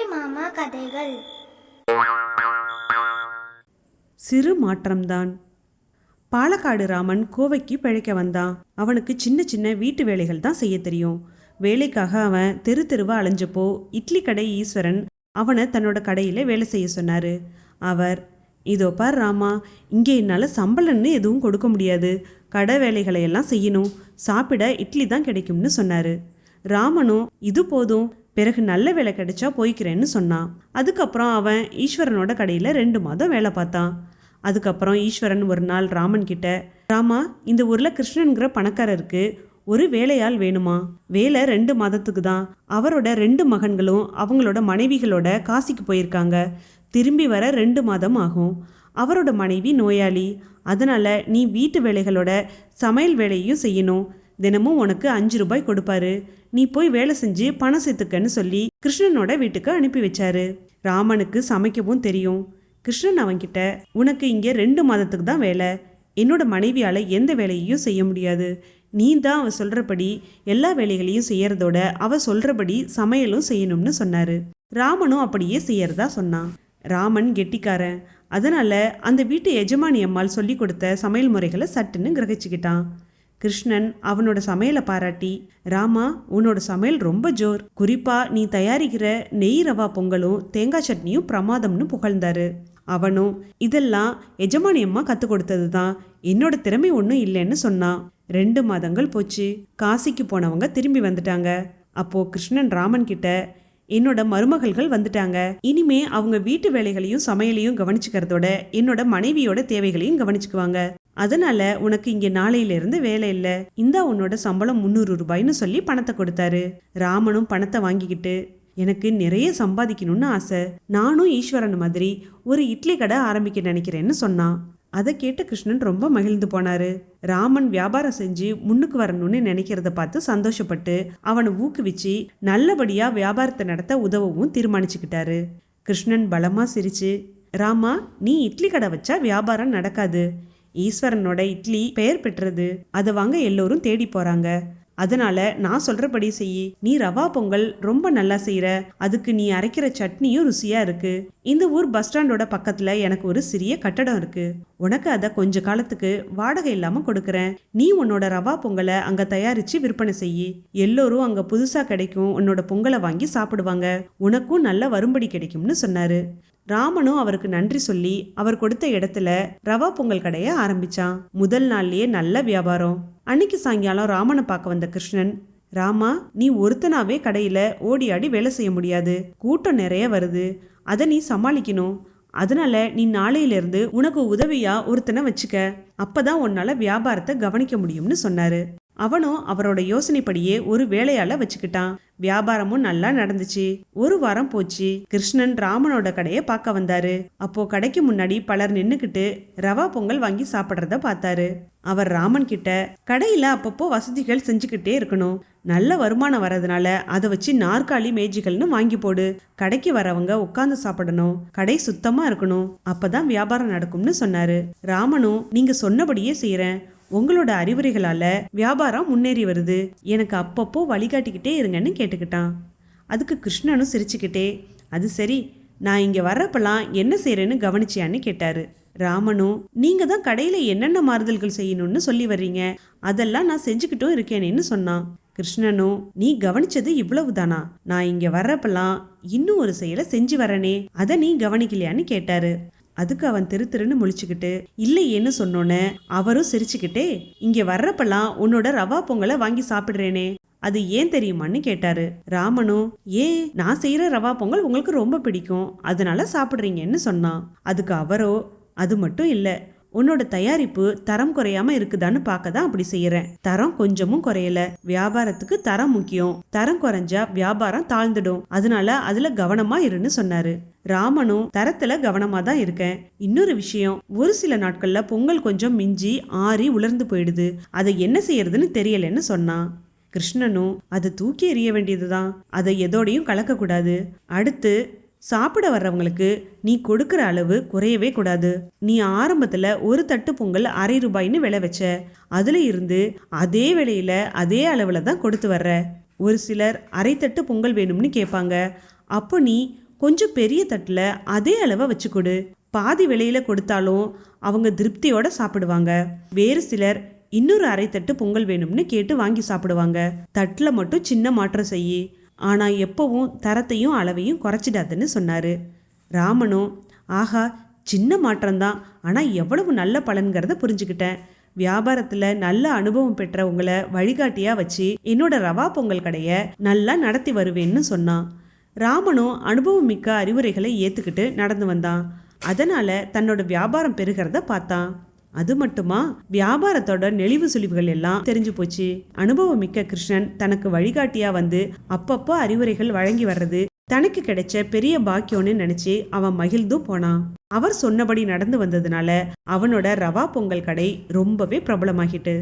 அம்புலி மாமா கதைகள். சிறு மாற்றம்தான். பாலக்காடு ராமன் கோவைக்கு பிழைக்க வந்தான். அவனுக்கு சின்ன சின்ன வீட்டு வேலைகள் தான் செய்ய தெரியும். வேலைக்காக அவன் தெரு தெருவா அலைஞ்சப்போ இட்லி கடை ஈஸ்வரன் அவனை தன்னோட கடையில் வேலை செய்ய சொன்னார். அவர் இதோ பார் ராமா இங்கே என்னால் சம்பளம்னு எதுவும் கொடுக்க முடியாது. கடை வேலைகளை எல்லாம் செய்யணும். சாப்பிட இட்லி தான் கிடைக்கும்னு சொன்னார். ராமனும் இது போதும். பிறகு நல்ல வேலை கிடைச்சா போய்க்கிறேன்னு சொன்னான். அதுக்கப்புறம் அவன் ஈஸ்வரனோட கடையில் ரெண்டு மாதம் வேலை பார்த்தான். அதுக்கப்புறம் ஈஸ்வரன் ஒரு நாள் ராமன் கிட்ட ராமா இந்த ஊரில் கிருஷ்ணனுங்கிற பணக்காரருக்கு ஒரு வேலையாள் வேணுமா? வேலை ரெண்டு மாதத்துக்கு தான். அவரோட ரெண்டு மகன்களும் அவங்களோட மனைவிகளோட காசிக்கு போயிருக்காங்க. திரும்பி வர ரெண்டு மாதம் ஆகும். அவரோட மனைவி நோயாளி. அதனால் நீ வீட்டு வேலைகளோட சமையல் வேலையும் செய்யணும். தினமும் உனக்கு அஞ்சு ரூபாய் கொடுப்பாரு. நீ போய் வேலை செஞ்சு பணம் சேர்த்துக்கன்னு சொல்லி கிருஷ்ணனோட வீட்டுக்கு அனுப்பி வச்சாரு. ராமனுக்கு சமைக்கவும் தெரியும். கிருஷ்ணன் அவன்கிட்ட உனக்கு இங்கே ரெண்டு மாதத்துக்கு தான் வேலை. என்னோட மனைவியால் எந்த வேலையையும் செய்ய முடியாது. நீ தான் அவள் சொல்கிறபடி எல்லா வேலைகளையும் செய்யறதோட அவள் சொல்கிறபடி சமையலும் செய்யணும்னு சொன்னார். ராமனும் அப்படியே செய்யறதா சொன்னான். ராமன் கெட்டிக்காரன். அதனால் அந்த வீட்டு எஜமானி அம்மாள் சொல்லி கொடுத்த சமையல் முறைகளை சட்டுன்னு கிரகிச்சுக்கிட்டான். கிருஷ்ணன் அவனோட சமையலை பாராட்டி ராமா உன்னோட சமையல் ரொம்ப ஜோர். குறிப்பா நீ தயாரிக்கிற நெய் ரவா பொங்கலும் தேங்காய் சட்னியும் பிரமாதம்னு புகழ்ந்தாரு. அவனும் இதெல்லாம் எஜமானி அம்மா கற்றுக் கொடுத்தது தான் என்னோட திறமை ஒன்றும் இல்லைன்னு சொன்னான் ரெண்டு மாதங்கள் போச்சு. காசிக்கு போனவங்க திரும்பி வந்துட்டாங்க. அப்போ கிருஷ்ணன் ராமன் கிட்ட என்னோட மருமகள்கள் வந்துட்டாங்க. இனிமே அவங்க வீட்டு வேலைகளையும் சமையலையும் கவனிச்சுக்கிறதோட என்னோட மனைவியோட தேவைகளையும் கவனிச்சுக்குவாங்க. அதனால உனக்கு இங்க நாளையிலிருந்து வேலை இல்லை. இந்தா உன்னோட சம்பளம் முந்நூறு ரூபாய்னு சொல்லி பணத்தை கொடுத்தாரு. ராமனும் பணத்தை வாங்கிக்கிட்டு எனக்கு நிறைய சம்பாதிக்கணும்னு ஆசை. நானும் ஈஸ்வரன் மாதிரி ஒரு இட்லி கடை ஆரம்பிக்க நினைக்கிறேன்னு சொன்னான். அதை கேட்டு கிருஷ்ணன் ரொம்ப மகிழ்ந்து போனாரு. ராமன் வியாபாரம் செஞ்சு முன்னுக்கு வரணும்னு நினைக்கிறத பார்த்து சந்தோஷப்பட்டு அவனை ஊக்குவிச்சு நல்லபடியா வியாபாரத்தை நடத்த உதவவும் தீர்மானிச்சுக்கிட்டாரு. கிருஷ்ணன் பலமா சிரிச்சு ராமா நீ இட்லி கடை வச்சா வியாபாரம் நடக்காது. ஈஸ்வரனோட இட்லி பெயர் பெற்றது. அதை வாங்க எல்லோரும் தேடி போறாங்க. அதனால நான் சொல்றபடி செய். நீ ரவா பொங்கல் ரொம்ப நல்லா செய்யற அதுக்கு நீ அரைக்கிற சட்னியும் ருசியா இருக்கு. இந்த ஊர் பஸ் ஸ்டாண்டோட பக்கத்துல எனக்கு ஒரு சிறிய கட்டடம் இருக்கு. உனக்கு அதை கொஞ்ச காலத்துக்கு வாடகை இல்லாம கொடுக்கறேன். நீ உன்னோட ரவா பொங்கலை அங்க தயாரிச்சு விற்பனை செய். எல்லோரும் அங்க புதுசா கிடைக்கும். உன்னோட பொங்கலை வாங்கி சாப்பிடுவாங்க. உனக்கும் நல்ல வரும்படி கிடைக்கும்னு சொன்னாரு. ராமனும் அவருக்கு நன்றி சொல்லி அவர் கொடுத்த இடத்துல ரவா பொங்கல் கடையை ஆரம்பிச்சான். முதல் நாள்லயே நல்ல வியாபாரம். அன்னைக்கு சாயங்காலம் ராமனை பார்க்க வந்த கிருஷ்ணன் ராமா நீ ஒருத்தனாவே கடையில ஓடி ஆடி வேலை செய்ய முடியாது. கூட்டம் நிறைய வருது. அதை நீ சமாளிக்கணும். அதனால நீ நாளையிலிருந்து உனக்கு உதவியா ஒருத்தனை வச்சுக்க. அப்பதான் உன்னால வியாபாரத்தை கவனிக்க முடியும்னு சொன்னாரு. அவனும் அவரோட யோசனைப்படியே ஒரு வேலையால வச்சுக்கிட்டான். வியாபாரமும் நல்லா நடந்துச்சு. ஒரு வாரம் போச்சு. கிருஷ்ணன் ராமனோட கடையை பார்க்க வந்தாரு. அப்போ கடைக்கு முன்னாடி பலர் நின்னுக்கிட்டு ரவா பொங்கல் வாங்கி சாப்பிட்றத பார்த்தாரு. அவர் ராமன் கிட்ட கடையில அப்பப்போ வசதிகள் செஞ்சுக்கிட்டே இருக்கணும். நல்ல வருமானம் வர்றதுனால அதை வச்சு நாற்காலி மேஜிகள்னு வாங்கி போடு. கடைக்கு வரவங்க உட்காந்து சாப்பிடணும். கடை சுத்தமா இருக்கணும். அப்பதான் வியாபாரம் நடக்கும்னு சொன்னாரு. ராமனும் நீங்க சொன்னபடியே செய்யறேன் உங்களோட அறிவுரைகளால வியாபாரம் முன்னேறி வருது. எனக்கு அப்பப்போ வழிகாட்டிக்கிட்டே இருங்கன்னு கேட்டுக்கிட்டான். அதுக்கு கிருஷ்ணனும் சிரிச்சுக்கிட்டே அது சரி நான் இங்கே வர்றப்பெல்லாம் என்ன செய்கிறேன்னு கவனிச்சியான்னு கேட்டாரு. ராமனும் நீங்க தான் கடையில என்னென்ன மாறுதல்கள் செய்யணும்னு சொல்லி வர்றீங்க? அதெல்லாம் நான் செஞ்சுக்கிட்டும் இருக்கேனேன்னு சொன்னான். கிருஷ்ணனும் நீ கவனிச்சது இவ்வளவுதானா? நான் இங்க வர்றப்பெல்லாம் இன்னும் ஒரு செயலை செஞ்சு வரனே. அதை நீ கவனிக்கலையான்னு கேட்டாரு. அதுக்கு அவன் திரு திருன்னு முழிச்சுக்கிட்டு இல்லையேன்னு சொன்னோன்னே அவரும் சிரிச்சுக்கிட்டே இங்க வர்றப்பெல்லாம் உன்னோட ரவா பொங்கலை வாங்கி சாப்பிடுறேனே அது ஏன் தெரியுமான்னு கேட்டாரு. ராமனும் ஏன் நான் செய்யற ரவா பொங்கல் உங்களுக்கு ரொம்ப பிடிக்கும் அதனால சாப்பிடுறீங்கன்னு சொன்னான். அதுக்கு அவரோ அது மட்டும் இல்லை உன்னோட தயாரிப்பு தரம் குறையாம இருக்குதான்னு பார்க்க தான் அப்படி செய்யறேன். தரம் கொஞ்சமும் குறையல. வியாபாரத்துக்கு தரம் முக்கியம். தரம் குறைஞ்சா வியாபாரம் தாழ்ந்துடும். அதனால அதுல கவனமா இருன்னு சொன்னாரு. ராமனும் தரத்துல கவனமா தான் இருக்கேன். இன்னொரு விஷயம் ஒரு சில நாட்கள்ல பொங்கல் கொஞ்சம் மிஞ்சி ஆறி உலர்ந்து போயிடுது. அதை என்ன செய்யறதுன்னு தெரியலன்னு சொன்னான் கிருஷ்ணனும் அதை தூக்கி எறிய வேண்டியதுதான். அதை எதோடையும் கலக்கக்கூடாது. அடுத்து சாப்பிட வர்றவங்களுக்கு நீ கொடுக்குற அளவு குறையவே கூடாது. நீ ஆரம்பத்தில் ஒரு தட்டு பொங்கல் அரை ரூபாய்ன்னு விலை வச்ச. அதில் இருந்து அதே விலையில அதே அளவில் தான் கொடுத்து வர்ற. ஒரு சிலர் அரை தட்டு பொங்கல் வேணும்னு கேட்பாங்க. அப்போ நீ கொஞ்சம் பெரிய தட்டில் அதே அளவை வச்சு கொடு பாதி விலையில கொடுத்தாலும் அவங்க திருப்தியோட சாப்பிடுவாங்க. வேறு சிலர் இன்னொரு அரை தட்டு பொங்கல் வேணும்னு கேட்டு வாங்கி சாப்பிடுவாங்க. தட்டில் மட்டும் சின்ன மாற்றம் செய்யி ஆனால் எப்பவும் தரத்தையும் அளவையும் குறைச்சிடாதுன்னு சொன்னார். ராமனும் ஆஹா சின்ன மாற்றம்தான். ஆனால் எவ்வளவு நல்ல பலன்கிறத புரிஞ்சுக்கிட்டேன். வியாபாரத்தில் நல்ல அனுபவம் பெற்ற உங்களை வழிகாட்டியாக வச்சு என்னோட ரவா பொங்கல் கடையை நல்லா நடத்தி வருவேன்னு சொன்னான். ராமனும் அனுபவம் மிக்க அறிவுரைகளை ஏற்றுக்கிட்டு நடந்து வந்தான். அதனால் தன்னோட வியாபாரம் பெருகிறத பார்த்தான். அது மட்டுமா? வியாபாரத்தோட நெளிவு சுழிவுகள் எல்லாம் தெரிஞ்சு போச்சு. அனுபவம் மிக்க கிருஷ்ணன் தனக்கு வழிகாட்டியா வந்து அப்பப்போ அறிவுரைகள் வழங்கி வர்றது தனக்கு கிடைச்ச பெரிய பாக்கியம்னு நினைச்சு அவன் மகிழ்ந்தும் போனான். அவர் சொன்னபடி நடந்து வந்ததுனால அவனோட ரவா பொங்கல் கடை ரொம்பவே பிரபலமாகிட்டு